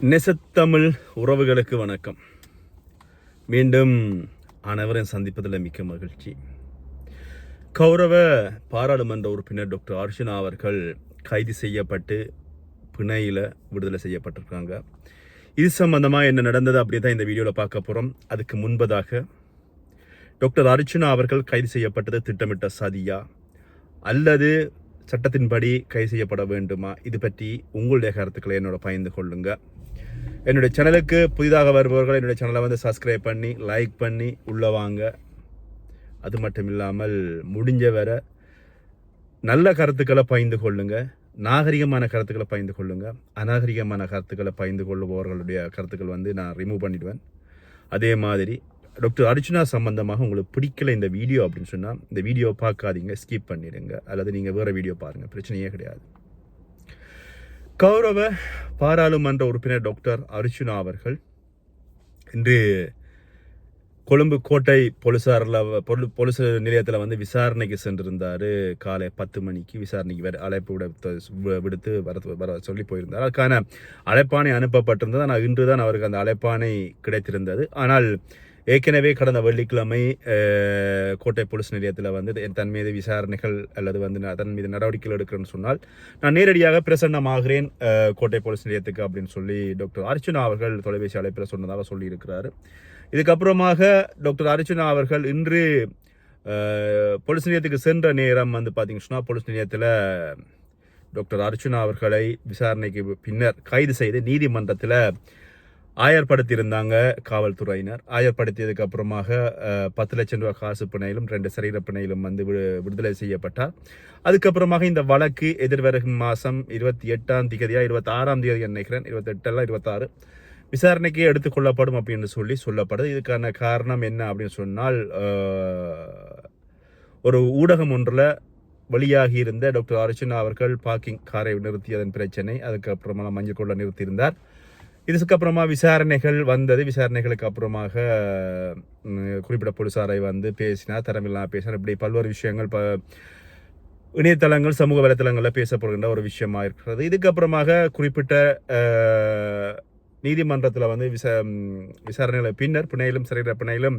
நெசத்தமிழ் உறவுகளுக்கு வணக்கம். மீண்டும் அனைவரையும் சந்திப்பதில் மிக்க மகிழ்ச்சி. கௌரவ பாராளுமன்ற உறுப்பினர் டாக்டர் அர்ஜுனா அவர்கள் கைது செய்யப்பட்டு பிணையில் விடுதலை செய்யப்பட்டிருக்காங்க. இது சம்பந்தமாக என்ன நடந்தது அப்படி தான் இந்த வீடியோவில் பார்க்க போகிறோம் அதுக்கு முன்பதாக டாக்டர் அர்ச்சனா அவர்கள் கைது செய்யப்பட்டது திட்டமிட்ட சதியா? அல்லது சட்டத்தின்படி கைது செய்யப்பட வேண்டுமா? இது பற்றி உங்களுடைய கருத்துக்களை என்னோட பகிர்ந்து கொள்ளுங்கள் என்னுடைய சேனலுக்கு புதிதாக வருபவர்கள் என்னுடைய சேனலை வந்து சப்ஸ்கிரைப் பண்ணி லைக் பண்ணி உள்ளே வாங்க. அது மட்டும் இல்லாமல் முடிஞ்ச வர நல்ல கருத்துக்களை பகிர்ந்து கொள்ளுங்கள் நாகரிகமான கருத்துக்களை பகிர்ந்து கொள்ளுங்கள் அநாகரிகமான கருத்துக்களை பகிர்ந்து கொள்ளுபவர்களுடைய கருத்துக்கள் வந்து நான் ரிமூவ் பண்ணிடுவேன். அதே மாதிரி டாக்டர் அர்ஜுனா சம்பந்தமாக உங்களுக்கு பிடிக்கல இந்த வீடியோ அப்படின்னு சொன்னால் இந்த வீடியோ பார்க்காதீங்க ஸ்கிப் பண்ணிடுங்க. அல்லது நீங்கள் வேறு வீடியோ பாருங்கள் பிரச்சனையே கிடையாது. கௌரவ பாராளுமன்ற உறுப்பினர் டாக்டர் அர்ஜுனா அவர்கள் இன்று கொழும்பு கோட்டை போலீசாரில் போலீஸ் நிலையத்தில் வந்து விசாரணைக்கு சென்றிருந்தார். காலை பத்து மணிக்கு விசாரணைக்கு வர அழைப்பு விட விடுத்து வர வர சொல்லி போயிருந்தார். அதுக்கான அழைப்பாணை அனுப்பப்பட்டிருந்தது. ஆனால் இன்று தான் அவருக்கு அந்த அழைப்பாணை கிடைத்திருந்தது. ஆனால் ஏற்கனவே கடந்த வெள்ளிக்கிழமை கோட்டை போலீஸ் நிலையத்தில் வந்து தன் மீது விசாரணைகள் அல்லது வந்து நான் தன் மீது நடவடிக்கைகள் எடுக்கிறேன்னு சொன்னால் நான் நேரடியாக பிரசன்னமாகிறேன் கோட்டை போலீஸ் நிலையத்துக்கு அப்படின்னு சொல்லி டாக்டர் அர்ச்சுனா அவர்கள் தொலைபேசி அழைப்பில் சொன்னதாக சொல்லியிருக்கிறாரு. இதுக்கப்புறமாக டாக்டர் அர்ச்சுனா அவர்கள் இன்று போலீஸ் நிலையத்துக்கு சென்ற நேரம் வந்து பார்த்தீங்கன்னு சொன்னால் போலீஸ் நிலையத்தில் டாக்டர் அர்ச்சுனா அவர்களை விசாரணைக்கு பின்னர் கைது செய்து நீதிமன்றத்தில் ஆயர்படுத்தியிருந்தாங்க காவல்துறையினர். ஆயர்படுத்தியதுக்கு அப்புறமாக பத்து லட்சம் ரூபாய் காசு பிணையிலும் ரெண்டு சரீர பிணையிலும் வந்து விடு- விடுதலை செய்யப்பட்டார். அதுக்கப்புறமாக இந்த வழக்கு எதிர்வரும் மாதம் இருபத்தி எட்டாம் தேதியா இருபத்தி ஆறாம் தேதி நினைக்கிறேன் இருபத்தெட்டெல்லாம் இருபத்தாறு விசாரணைக்கு எடுத்துக்கொள்ளப்படும் அப்படின்னு சொல்லி சொல்லப்படுது. இதுக்கான காரணம் என்ன அப்படின்னு சொன்னால் ஒரு ஊடகம் ஒன்றில் வெளியாகி இருந்த டாக்டர் அர்ச்சனா அவர்கள் பார்க்கிங் காரை நிறுத்தியதன் பிரச்சனை அதுக்கப்புறமா மஞ்சள் கொள்ள நிறுத்தியிருந்தார். இதுக்கு அப்புறமா விசாரணைகள் வந்தது. விசாரணைகளுக்கு அப்புறமாக குறிப்பிட்ட போலீசாரை வந்து பேசினார் தரமில்லாம் பேசினார். இப்படி பல்வேறு விஷயங்கள் ப இணையதளங்கள் சமூக வலைத்தளங்களில் பேசப்படுகின்ற ஒரு விஷயமா இருக்கிறது. இதுக்கப்புறமாக குறிப்பிட்ட நீதிமன்றத்தில் வந்து விசா விசாரணைகளை பின்னர் பிணையிலும் சிறையில பிணையிலும்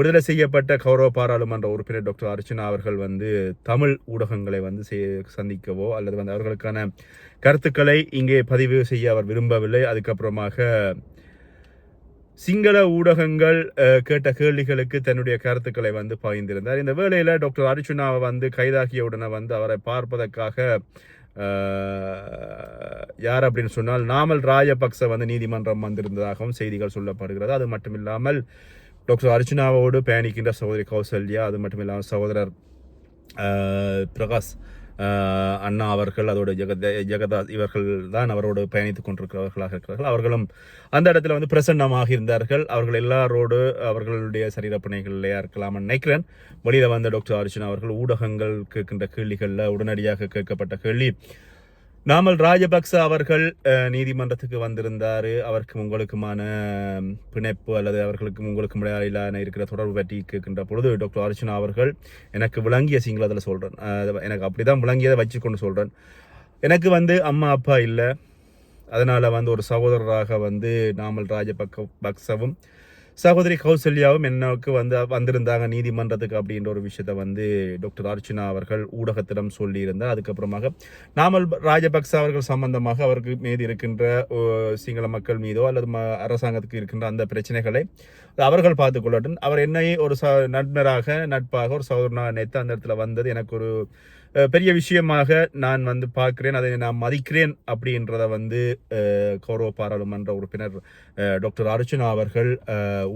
விடுதலை செய்யப்பட்ட கௌரவ பாராளுமன்ற உறுப்பினர் டாக்டர் அர்ச்சனா அவர்கள் வந்து தமிழ் ஊடகங்களை வந்து சந்திக்கவோ அல்லது வந்து அவர்களுக்கான கருத்துக்களை இங்கே பதிவு செய்ய அவர் விரும்பவில்லை. அதுக்கப்புறமாக சிங்கள ஊடகங்கள் கேட்ட கேள்விகளுக்கு தன்னுடைய கருத்துக்களை வந்து பகிர்ந்திருந்தார் இந்த வேளையில் டாக்டர் அர்ஜுனாவை வந்து கைதாகிய உடனே வந்து அவரை பார்ப்பதற்காக யார் அப்படின்னு சொன்னால் நாமல் ராஜபக்ச வந்து நீதிமன்றம் வந்திருந்ததாகவும் செய்திகள் சொல்லப்படுகிறது. அது மட்டும் இல்லாமல் டாக்டர் அர்ஜுனாவோடு பயணிக்கின்ற சகோதரி கௌசல்யா அது மட்டும் இல்லாமல் சகோதரர் பிரகாஷ் அண்ணா அவர்கள் அதோட ஜெகத ஜெகதாஸ் இவர்கள் தான் அவரோடு பயணித்து கொண்டிருக்கிறவர்களாக இருக்கிறார்கள் அவர்களும் அந்த இடத்துல வந்து பிரசன்னமாக இருந்தார்கள் அவர்கள் எல்லாரோடு அவர்களுடைய சரீரப்பணிகளிலேயா இருக்கலாம் நினைக்கிறேன் வெளியில் வந்த டாக்டர் அர்ஜுனா அவர்கள் ஊடகங்கள் கேட்கின்ற கேள்விகளில் உடனடியாக கேட்கப்பட்ட கேள்வி நாமல் ராஜபக்ச அவர்கள் நீதிமன்றத்துக்கு வந்திருந்தார். அவருக்கு உங்களுக்குமான பிணைப்பு அல்லது அவர்களுக்கும் உங்களுக்கும் இடையிலான இருக்கிற தொடர்பு பற்றி கேட்கின்ற பொழுது டாக்டர் அர்ச்சனா அவர்கள் எனக்கு விளங்கிய சிங்களத்தில் சொல்கிறேன் எனக்கு அப்படி தான் விளங்கியதை வச்சுக்கொண்டு சொல்கிறேன் எனக்கு வந்து அம்மா அப்பா இல்லை. அதனால் வந்து ஒரு சகோதரராக வந்து நாமல் ராஜபக்ச பக்சவும் சகோதரி கௌசல்யாவும் என்னவுக்கு வந்து வந்திருந்தாங்க நீதிமன்றத்துக்கு அப்படின்ற ஒரு விஷயத்தை வந்து டாக்டர் அர்ச்சனா அவர்கள் ஊடகத்திடம் சொல்லியிருந்தார். அதுக்கப்புறமாக நாமல் ராஜபக்ச அவர்கள் சம்பந்தமாக அவருக்கு மீது இருக்கின்ற ஓ, சிங்கள மக்கள் மீதோ அல்லது அரசாங்கத்துக்கு இருக்கின்ற அந்த பிரச்சனைகளை அவர்கள் பார்த்துக் கொள்ளட்டும் அவர் என்னை ஒரு ச நண்பராக நட்பாக ஒரு சகோதரனாக நினைத்து அந்த இடத்துல வந்தது. எனக்கு ஒரு பெரிய விஷயமாக நான் வந்து பார்க்குறேன். அதை நான் மதிக்கிறேன் அப்படின்றத வந்து கௌரவ பாராளுமன்ற உறுப்பினர் டாக்டர் அர்ச்சனா அவர்கள்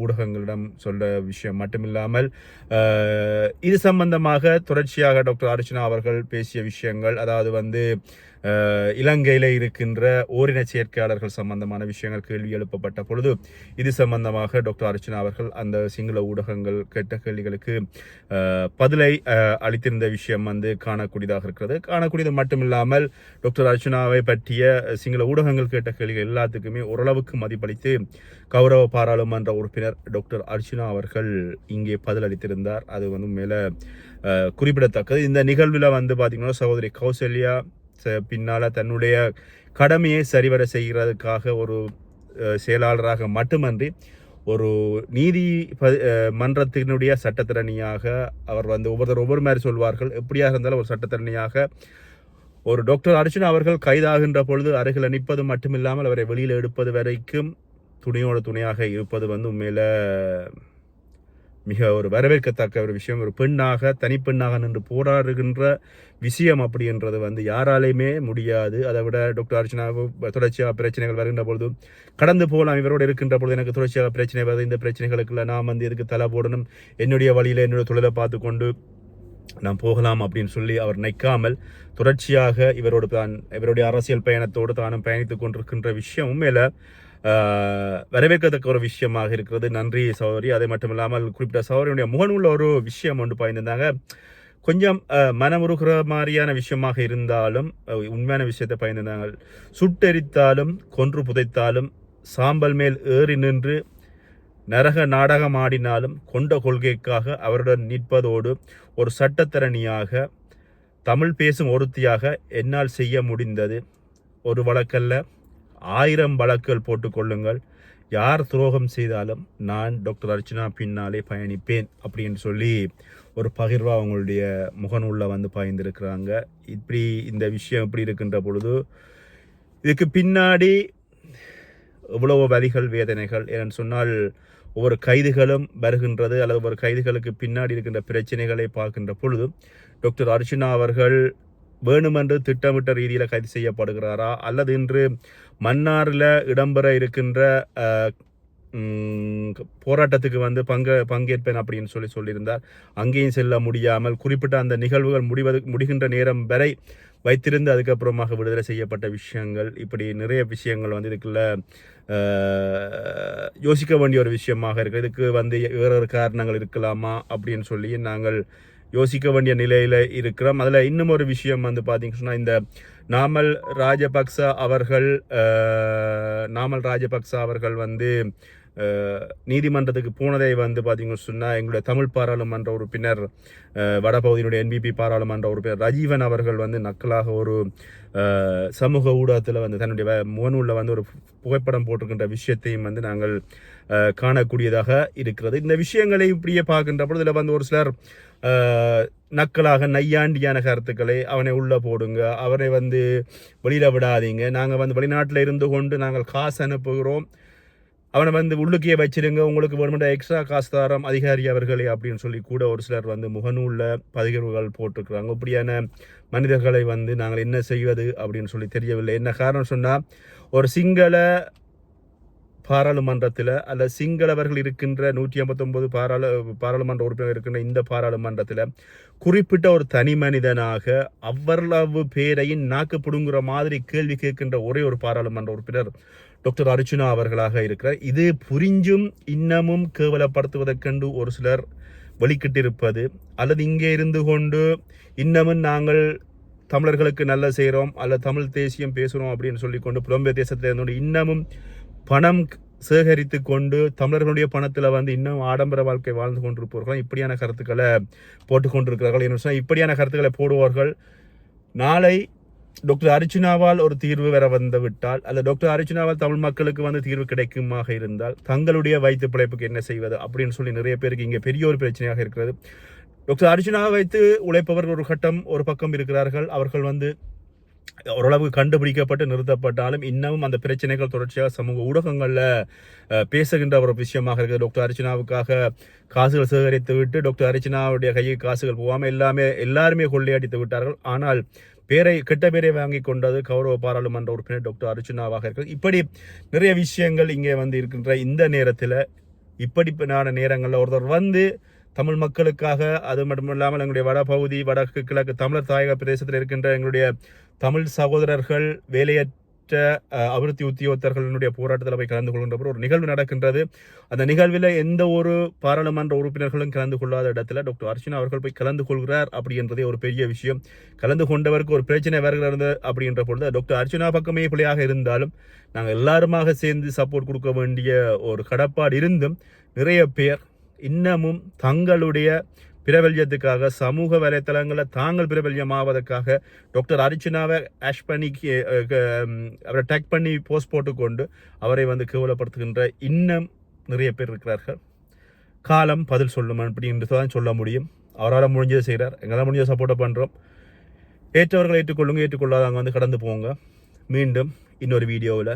ஊடகங்களிடம் சொல்ல விஷயம் மட்டுமில்லாமல் இது சம்பந்தமாக தொடர்ச்சியாக டாக்டர் அர்ச்சனா அவர்கள் பேசிய விஷயங்கள் அதாவது வந்து இலங்கையில் இருக்கின்ற ஓரின சேர்க்கையாளர்கள் சம்பந்தமான விஷயங்கள் கேள்வி எழுப்பப்பட்ட பொழுது இது சம்பந்தமாக டாக்டர் அர்ச்சனா அவர்கள் அந்த சிங்கள ஊடகங்கள் கேட்ட கேள்விகளுக்கு பதிலை அளித்திருந்த விஷயம் வந்து காணக்கூடியதாக இருக்கிறது. காணக்கூடியது மட்டுமில்லாமல் டாக்டர் அர்ச்சனாவை பற்றிய சிங்கள ஊடகங்கள் கேட்ட கேள்விகள் எல்லாத்துக்குமே ஓரளவுக்கு மதிப்பளித்து கௌரவ பாராளுமன்ற உறுப்பினர் டாக்டர் அர்ச்சனா அவர்கள் இங்கே பதிலளித்திருந்தார் அது வந்து மேலே குறிப்பிடத்தக்கது. இந்த நிகழ்வில் வந்து பார்த்திங்கன்னா சகோதரி கௌசல்யா பின்னால தன்னுடைய கடமையை சரிவர செய்கிறதுக்காக ஒரு செயலாளராக மட்டுமன்றி ஒரு நீதி ப- மன்றத்தினுடைய சட்டத்திறனியாக அவர் வந்து ஒவ்வொருத்தர் ஒவ்வொரு மாதிரி சொல்வார்கள். எப்படியாக இருந்தாலும் ஒரு சட்டத்திறனியாக ஒரு டாக்டர் அர்ஜுன் அவர்கள் கைதாகின்ற பொழுது அருகில் நிற்பது மட்டுமில்லாமல் அவரை வெளியில் எடுப்பது வரைக்கும் துணையோட துணையாக இருப்பது வந்து உண்மையில மிக ஒரு வரவேற்கத்தக்க ஒரு விஷயம். ஒரு பெண்ணாக தனிப்பெண்ணாக நின்று போராடுகின்ற விஷயம் அப்படின்றது வந்து யாராலையுமே முடியாது. அதை விட டாக்டர் அர்ச்சனா தொடர்ச்சியாக பிரச்சனைகள் வருகின்ற பொழுது கடந்து போகலாம் இவரோடு இருக்கின்ற பொழுது எனக்கு தொடர்ச்சியாக பிரச்சனை வருது. இந்த பிரச்சனைகளுக்குள்ள நான் வந்து இதுக்கு தலை போடணும்? என்னுடைய வழியில் என்னுடைய தொழிலை பார்த்து கொண்டு நான் போகலாம் அப்படின்னு சொல்லி அவர் நிற்காமல் தொடர்ச்சியாக இவரோடு தான் இவருடைய அரசியல் பயணத்தோடு தானும் பயணித்துக் கொண்டிருக்கின்ற விஷயம் உண்மையில் வரவேற்கத்தக்க ஒரு விஷயமாக இருக்கிறது. நன்றி சௌரி அதே மட்டும் இல்லாமல் குறிப்பிட்ட சௌரியனுடைய முகநூல்ல ஒரு விஷயம் ஒன்று பயந்துருந்தாங்க. கொஞ்சம் மனமுருகிற மாதிரியான விஷயமாக இருந்தாலும் உண்மையான விஷயத்தை பயந்துருந்தாங்க. சுட்டெரித்தாலும் கொன்று புதைத்தாலும் சாம்பல் மேல் ஏறி நின்று நரக நாடகம் ஆடினாலும் கொண்ட கொள்கைக்காக அவருடன் நிற்பதோடு ஒரு சட்டத்தரணியாக தமிழ் பேசும் ஒருத்தியாக என்னால் செய்ய முடிந்தது. ஒரு வழக்கல்ல ஆயிரம் வழக்குகள் போட்டுக்கொள்ளுங்கள் யார் துரோகம் செய்தாலும் நான் டாக்டர் அர்ச்சனா பின்னாலே பயணிப்பேன் அப்படின்னு சொல்லி ஒரு பகிர்வாக அவங்களுடைய முகநூலில் வந்து பாய்ந்திருக்கிறாங்க. இப்படி இந்த விஷயம் இப்படி இருக்கின்ற பொழுது இதுக்கு பின்னாடி எவ்வளவோ வலிகள் வேதனைகள். ஏன்னு சொன்னால் ஒவ்வொரு கைதுகளும் வருகின்றது அல்லது ஒவ்வொரு கைதுகளுக்கு பின்னாடி இருக்கின்ற பிரச்சனைகளை பார்க்கின்ற பொழுது டாக்டர் அர்ச்சனா அவர்கள் வேணுமென்று திட்டமிட்ட ரீதியில் கைது செய்யப்படுகிறாரா? அல்லது இன்று மன்னாரில் இடம்பெற இருக்கின்ற போராட்டத்துக்கு வந்து பங்கு பங்கேற்பேன் அப்படின்னு சொல்லி சொல்லியிருந்தார். அங்கேயும் செல்ல முடியாமல் குறிப்பிட்ட அந்த நிகழ்வுகள் முடிவது முடிகின்ற நேரம் வரை வைத்திருந்து அதுக்கப்புறமாக விடுதலை செய்யப்பட்ட விஷயங்கள். இப்படி நிறைய விஷயங்கள் வந்து இதுக்குள்ள யோசிக்க வேண்டிய ஒரு விஷயமாக இருக்குது இதுக்கு வந்து வேறொரு காரணங்கள் இருக்கலாமா அப்படின்னு சொல்லி நாங்கள் யோசிக்க வேண்டிய நிலையில் இருக்கிறோம். அதில் இன்னும் ஒரு விஷயம் வந்து பார்த்திங்கன்னா சொன்னால் இந்த நாமல் ராஜபக்ச அவர்கள் நாமல் ராஜபக்ச அவர்கள் வந்து நீதிமன்றத்துக்கு போனதை வந்து பார்த்தீங்கன்னு சொன்னால் எங்களுடைய தமிழ் பாராளுமன்ற உறுப்பினர் வடபகுதியினுடைய என்பிபி பாராளுமன்ற உறுப்பினர் ரஜீவன் அவர்கள் வந்து நக்கலாக ஒரு சமூக ஊடகத்தில் வந்து தன்னுடைய வ- முகநூலில் வந்து ஒரு புகைப்படம் போட்டிருக்கின்ற விஷயத்தையும் வந்து நாங்கள் காணக்கூடியதாக இருக்கிறது. இந்த விஷயங்களை இப்படியே பார்க்கின்ற பொழுது இதில் வந்து ஒரு சிலர் நக்கலாக நையாண்டியான கருத்துக்களை அவனை உள்ளே போடுங்க அவரை வந்து வெளியில விடாதீங்க. நாங்கள் வந்து வெளிநாட்டில் இருந்து கொண்டு நாங்கள் காசு அனுப்புகிறோம். அவனை வந்து உள்ளுக்கே வச்சிருங்க உங்களுக்கு வேணுமென்ற எக்ஸ்ட்ரா காசு தாரம் அதிகாரி அவர்களே அப்படின்னு சொல்லி கூட ஒரு சிலர் வந்து முகநூலில் பதிகர்வுகள் போட்டிருக்கிறாங்க. இப்படியான மனிதர்களை வந்து நாங்கள் என்ன செய்வது அப்படின்னு சொல்லி தெரியவில்லை. என்ன காரணம் சொன்னால் ஒரு சிங்கள பாராளுமன்றத்தில் அல்ல சிங்களவர்கள் இருக்கின்ற நூற்றி ஐம்பத்தொம்பது பாராளு பாராளுமன்ற உறுப்பினர் இருக்கின்ற இந்த பாராளுமன்றத்தில் குறிப்பிட்ட ஒரு தனி மனிதனாக அவ்வளவு பேரையும் நாக்கு பிடுங்குற மாதிரி கேள்வி கேட்கின்ற ஒரே ஒரு பாராளுமன்ற உறுப்பினர் டாக்டர் அர்ஜுனா அவர்களாக இருக்கிறார் இது புரிஞ்சும் இன்னமும் கேவலப்படுத்துவதற்கென்று ஒரு சிலர் வெளிக்கிட்டிருப்பது அல்லது இங்கே இருந்து கொண்டு இன்னமும் நாங்கள் தமிழர்களுக்கு நல்ல செய்கிறோம் அல்லது தமிழ் தேசியம் பேசுகிறோம் அப்படின்னு சொல்லிக்கொண்டு புலம்பெயர் தேசத்தில் இருந்து இன்னமும் பணம் சேகரித்து கொண்டு தமிழர்களுடைய பணத்தில் வந்து இன்னும் ஆடம்பர வாழ்க்கை வாழ்ந்து கொண்டிருப்பவர்களும் இப்படியான கருத்துக்களை போட்டுக்கொண்டிருக்கிறார்கள் என்று சொன்னால் இப்படியான கருத்துக்களை போடுவார்கள். நாளை டாக்டர் அர்ஜுனாவால் ஒரு தீர்வு வர வந்து விட்டால் அல்ல டாக்டர் அர்ஜுனாவால் தமிழ் மக்களுக்கு வந்து தீர்வு கிடைக்குமாக இருந்தால் தங்களுடைய வயிற்று பிழைப்புக்கு என்ன செய்வது அப்படின்னு சொல்லி நிறைய பேருக்கு இங்கே பெரிய ஒரு பிரச்சனையாக இருக்கிறது. டாக்டர் அர்ஜுனாவை வைத்து உழைப்பவர்கள் ஒரு கட்டம் ஒரு பக்கம் இருக்கிறார்கள். அவர்கள் வந்து ஓரளவு கண்டுபிடிக்கப்பட்டு நிறுத்தப்பட்டாலும் இன்னமும் அந்த பிரச்சனைகள் தொடர்ச்சியாக சமூக ஊடகங்களில் பேசுகின்ற ஒரு விஷயமாக இருக்குது. டாக்டர் அர்ச்சனாவுக்காக காசுகள் சேகரித்து விட்டு டாக்டர் அர்ச்சனாவுடைய கையை காசுகள் போகாமல் எல்லாமே எல்லாருமே கொள்ளையாடித்து விட்டார்கள். ஆனால் பேரை கெட்ட பேரை வாங்கி கொண்டது கௌரவ பாராளுமன்ற உறுப்பினர் டாக்டர் அர்ஜுனாவாக இருக்கிறது. இப்படி நிறைய விஷயங்கள் இங்கே வந்து இருக்கின்ற இந்த நேரத்தில் இப்படிப்பட்ட நேரங்களில் ஒருத்தர் வந்து தமிழ் மக்களுக்காக அது மட்டும் இல்லாமல் எங்களுடைய வடபகுதி வடக்கு கிழக்கு தமிழர் தாயக பிரதேசத்தில் இருக்கின்ற எங்களுடைய தமிழ் சகோதரர்கள் வேலையற்ற மற்ற அபிவிருத்தி உத்தியோகத்தர்களுடைய போராட்டத்தில் போய் கலந்து கொள்கின்ற ஒரு நிகழ்வு நடக்கின்றது. அந்த நிகழ்வில் எந்த ஒரு பாராளுமன்ற உறுப்பினர்களும் கலந்து கொள்ளாத இடத்துல டாக்டர் அர்ச்சனா அவர்கள் போய் கலந்து கொள்கிறார் அப்படின்றதே ஒரு பெரிய விஷயம். கலந்து கொண்டவருக்கு ஒரு பிரச்சனை வருகிறது அப்படின்ற பொழுது டாக்டர் அர்ச்சனா பக்கமே பிள்ளையாக இருந்தாலும் நாங்கள் எல்லாருமாக சேர்ந்து சப்போர்ட் கொடுக்க வேண்டிய ஒரு கடப்பாடு இருந்தும் நிறைய பேர் இன்னமும் தங்களுடைய பிரபல்யத்துக்காக சமூக வலைத்தளங்களில் தாங்கள் பிரபல்யமாவதற்காக டாக்டர் அர்ச்சனாவை ஆஷ் பண்ணி அவரை டேக் பண்ணி போஸ்ட் போட்டுக்கொண்டு அவரை வந்து கேவலப்படுத்துகின்ற இன்னும் நிறைய பேர் இருக்கிறார்கள். காலம் பதில் சொல்லும் அப்படின்றது தான் சொல்ல முடியும். அவரால் முடிஞ்சதை செய்கிறார். எங்களால் முடிஞ்சதை சப்போர்ட்டை பண்ணுறோம் ஏற்றவர்கள் ஏற்றுக்கொள்ளுங்க ஏற்றுக்கொள்ளாதவங்க வந்து கடந்து போங்க. மீண்டும் இன்னொரு வீடியோவில்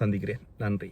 சந்திக்கிறேன். நன்றி.